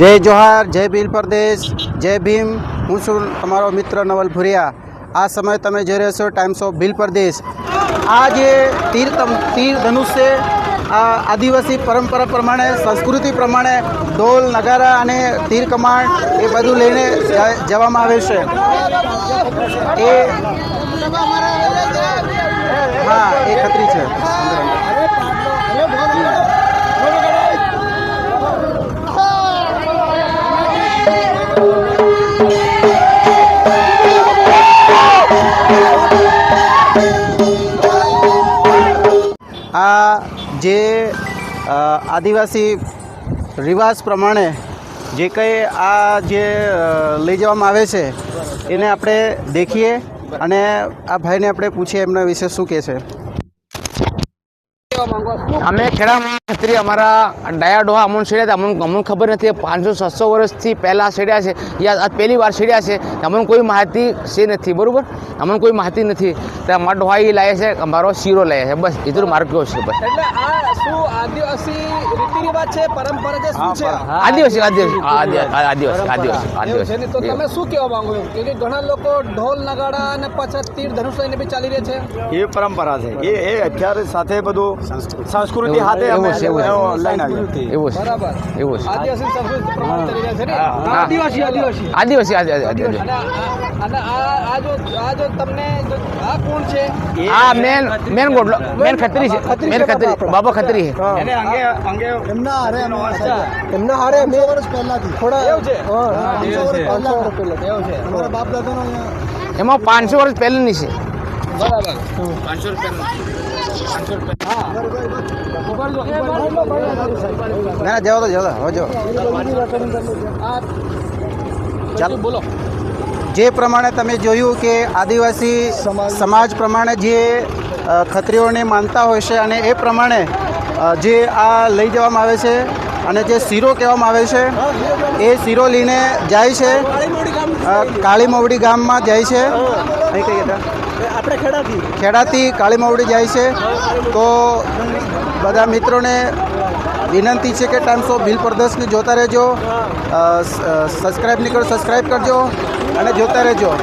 જય જોહાર, જય ભીલ પ્રદેશ, જય ભીમ. હું છું તમારો મિત્ર નવલ ભુરિયા. આ સમય તમે જોઈ રહ્યા છો ટાઈમ્સ ઓફ ભીલ પ્રદેશ. આ જે તીર તીર ધનુષ છે આ આદિવાસી પરંપરા પ્રમાણે, સંસ્કૃતિ પ્રમાણે ઢોલ નગારા અને તીર કમાણ એ બધું લઈને જવામાં આવે છે. એ હા, એ ખતરી છે. આ જે આદિવાસી રિવાજ પ્રમાણે જે કંઈ આ જે લઈ જવામાં આવે છે, એને આપણે દેખીએ અને આ ભાઈને આપણે પૂછીએ એમના વિશે શું કહે છે. અમે ખેડામાં ખત્રી અમારા ડાયા ડોહા અમુન છેડ્યા હતા અમને અમને ખબર નથી પાંચસો છસો વર્ષથી પહેલાં છેડ્યા છે. યા પહેલી વાર છેડ્યા છે. અમને કોઈ માહિતી છે નથી બરાબર? અમને કોઈ માહિતી નથી. તો અમારા ડોહા એ લાવે છે અમારો શીરો લાવે છે. બસ એટલું મારો કયો છે બસ. આદિવાસી રીતિ રિવાજ છે? પરંપરા છે આદિવાસી આદિવાસી. આદિવાસી. આદિવાસી તો તમે શું કહેવા માંગો છો? કે કે ઘણા લોકો ઢોલ નગાડા અને પાછા તીર ધનુષ લઈને બી ચાલી રહ્યા છે. એ પરંપરા છે. એ એ અત્યારે સાથે બધું સંસ્કૃતિ. સાથે એવું છે, એવું છે. એવો લઈને આવ્યા. એવું છે. બરાબર એવું છે. આદિવાસી સંસ્કૃતિ પ્રમાણે ચાલી છે ને? આદિવાસી આદિવાસી. આદિવાસી આદિવાસી આદિવાસી. અને આ- આ આ જો આ જો તમને આ કોણ છે? આ મેન મેન ગોડલો મેન ખત્રી છે. મેન ખત્રી. બાબા ખત્રી છે. એને અંગે અંગે એમના હારે એમના હારે બે વર્ષ પહેલાથી. થોડા એવું છે? એવું છે. અમારા બાપ દાદાનો એમાં પાંચસો વર્ષ પહેલાંની છે. બરાબર. ના ના, જવા તો જવા હવે જો ચાલો. બોલો જે પ્રમાણે તમે જોયું કે આદિવાસી સમાજ પ્રમાણે જે ખત્રીઓને માનતા હોય છે અને એ પ્રમાણે જે આ લઈ જવામાં આવે છે અને જે શીરો કહેવામાં આવે છે, એ શીરો લઈને જાય છે. અ, કાળી ગામમાં જાય છે. અહીં કઈ હતા આપણે ખેડાથી? ખેડાથી કાળી જાય છે. તો બધા મિત્રોને વિનંતી છે કે ટાઈમ્સ ઓફ ભીલ પ્રદેશને જોતા રહેજો. સબસ્ક્રાઈબ નહીં કરો સબસ્ક્રાઈબ કરજો અને જોતા રહેજો.